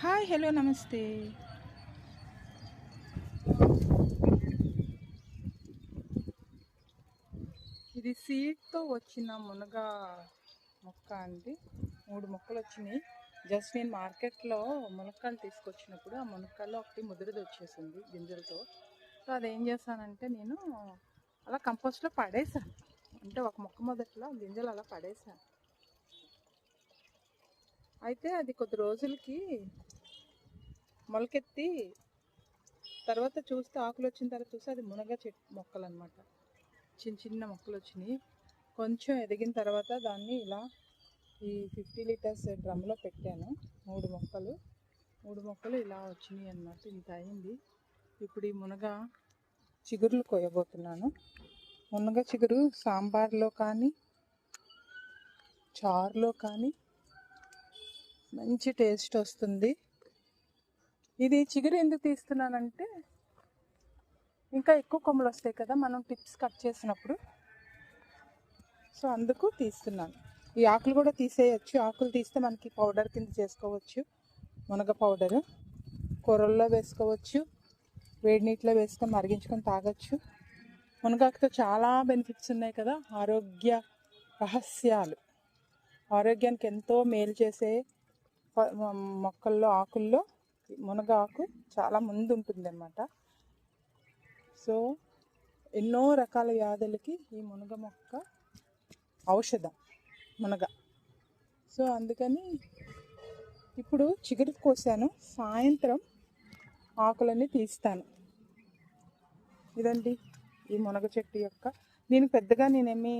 Hi hello నమస్తే. ఇది సీడ్తో వచ్చిన మునగ మొక్క అండి. మూడు మొక్కలు వచ్చినాయి. జస్ట్ నేను మార్కెట్లో మునక్కాయలు తీసుకొచ్చినప్పుడు ఆ మునక్కాయలో ఒకటి ముదిరిది వచ్చేసింది గింజలతో. సో అదేం చేశానంటే నేను అలా కంపోస్ట్లో పడేసాను అంటే ఒక మొక్క మొదట్లో గింజలు అలా పడేసాను అయితే అది కొద్ది రోజులకి మొలకెత్తి తర్వాత చూస్తే ఆకులు వచ్చిన తర్వాత చూస్తే అది మునగ చెట్టు మొక్కలు అనమాట చిన్న చిన్న మొక్కలు వచ్చినాయి. కొంచెం ఎదిగిన తర్వాత దాన్ని ఇలా ఈ ఫిఫ్టీ లీటర్స్ డ్రమ్లో పెట్టాను. మూడు మొక్కలు. మూడు మొక్కలు ఇలా వచ్చినాయి అన్నమాట. ఇంత అయింది. ఇప్పుడు ఈ మునగ చిగురులు కొయ్యబోతున్నాను మునగ చిగురు సాంబార్లో కానీ చారులో కానీ మంచి టేస్ట్ వస్తుంది. ఇది చిగురు ఎందుకు తీస్తున్నానంటే ఇంకా ఎక్కువ కొమ్మలు వస్తాయి కదా మనం టిప్స్ కట్ చేసినప్పుడు. సో అందుకు తీస్తున్నాను. ఈ ఆకులు కూడా తీసేయచ్చు. ఆకులు తీస్తే మనకి పౌడర్ కింద చేసుకోవచ్చు. మునగ పౌడర్. కూరల్లో వేసుకోవచ్చు. వేడి నీటిలో వేసుకొని మరిగించుకొని తాగొచ్చు. మునగాకుతో చాలా బెనిఫిట్స్ ఉన్నాయి కదా ఆరోగ్య రహస్యాలు. ఆరోగ్యానికి ఎంతో మేలు చేసే మొక్కల్లో ఆకుల్లో మునగ ఆకు చాలా ముందు ఉంటుంది సో ఎన్నో రకాల వ్యాధులకి ఈ మునగ మొక్క ఔషధం మునగ. సో అందుకని ఇప్పుడు చిగురు కోసాను. సాయంత్రం ఆకులన్నీ తీస్తాను. ఇదండి ఈ మునగ చెట్టు యొక్క. దీనికి పెద్దగా నేనేమి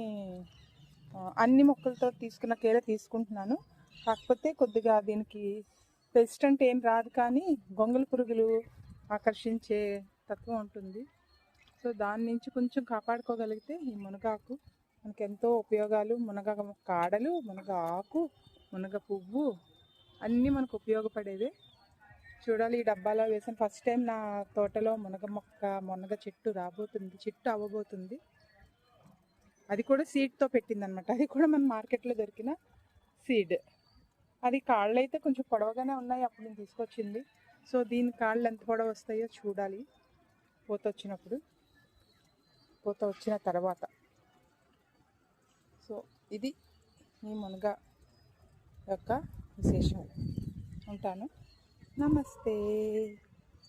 అన్ని మొక్కలతో తీసుకున్న కేర తీసుకుంటున్నాను. కాకపోతే కొద్దిగా దీనికి పెస్ట్ అంటే ఏం రాదు కానీ గొంగళ పురుగులు ఆకర్షించే తత్వం ఉంటుంది. సో దాని నుంచి కొంచెం కాపాడుకోగలిగితే ఈ మునగాకు మనకు ఎంతో ఉపయోగాలు. మునగ కాడలు మునగ ఆకు మునగ పువ్వు అన్నీ మనకు ఉపయోగపడేవే. చూడాలి ఈ డబ్బాలో వేసిన ఫస్ట్ టైం నా తోటలో మునగ మొక్క మునగ చెట్టు రాబోతుంది చెట్టు అవ్వబోతుంది. అది కూడా సీడ్తో పెట్టిందనమాట. అది కూడా మన మార్కెట్లో దొరికిన సీడ్ అది కాళ్ళు అయితే కొంచెం పొడవగానే ఉన్నాయి అప్పుడు నేను తీసుకొచ్చింది. సో దీని కాళ్ళు ఎంత పొడవు వస్తాయో చూడాలి. పూత వచ్చినప్పుడు. పూత వచ్చిన తర్వాత. సో ఇది ఈ మునగ యొక్క విశేషం ఉంటాను. నమస్తే.